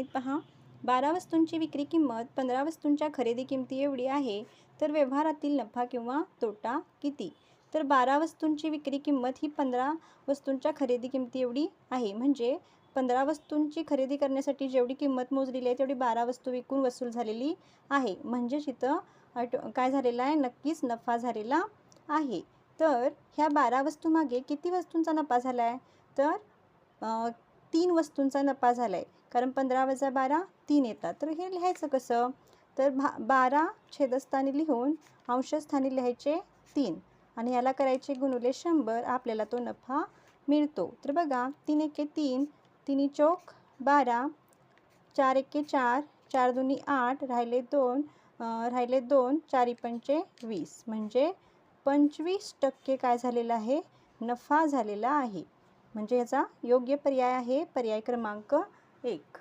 चाचणीत पहा. बारा वस्तूंची विक्री किंमत पंधरा वस्तूंच्या खरेदी किमती एवढी आहे तर व्यवहारातील नफा किंवा तोटा किती? तर बारा वस्तूंची विक्री किंमत ही पंधरा वस्तूंच्या खरेदी किमती एवढी आहे. म्हणजे पंधरा वस्तूंची खरेदी करण्यासाठी जेवढी किंमत मोजलेली आहे तेवढी बारा वस्तू विकून वसूल झालेली आहे. म्हणजेच इथं काय झालेलं आहे? नक्कीच नफा झालेला आहे. तर ह्या बारा वस्तूमागे किती वस्तूंचा नफा झाला आहे तर तीन वस्तूंचा नफा झाला आहे कारण पंधरा वजा बारा तीन येतात. तर हे लिहायचं कसं? तर भा बारा छेदस्थानी लिहून अंशस्थानी लिहायचे तीन. आणि याला करायचे गुणुले शंभर आपल्याला तो नफा मिळतो. तर बघा तीन एके तीन तिन्ही चौक बारा चार एके चार चार दोन्ही आठ राहिले दोन राहिले दोन चारी पंचे वीस. म्हणजे पंचवीस टक्के काय झालेलं आहे? नफा झालेला आहे. म्हणजे याचा योग्य पर्याय आहे पर्याय क्रमांक एक.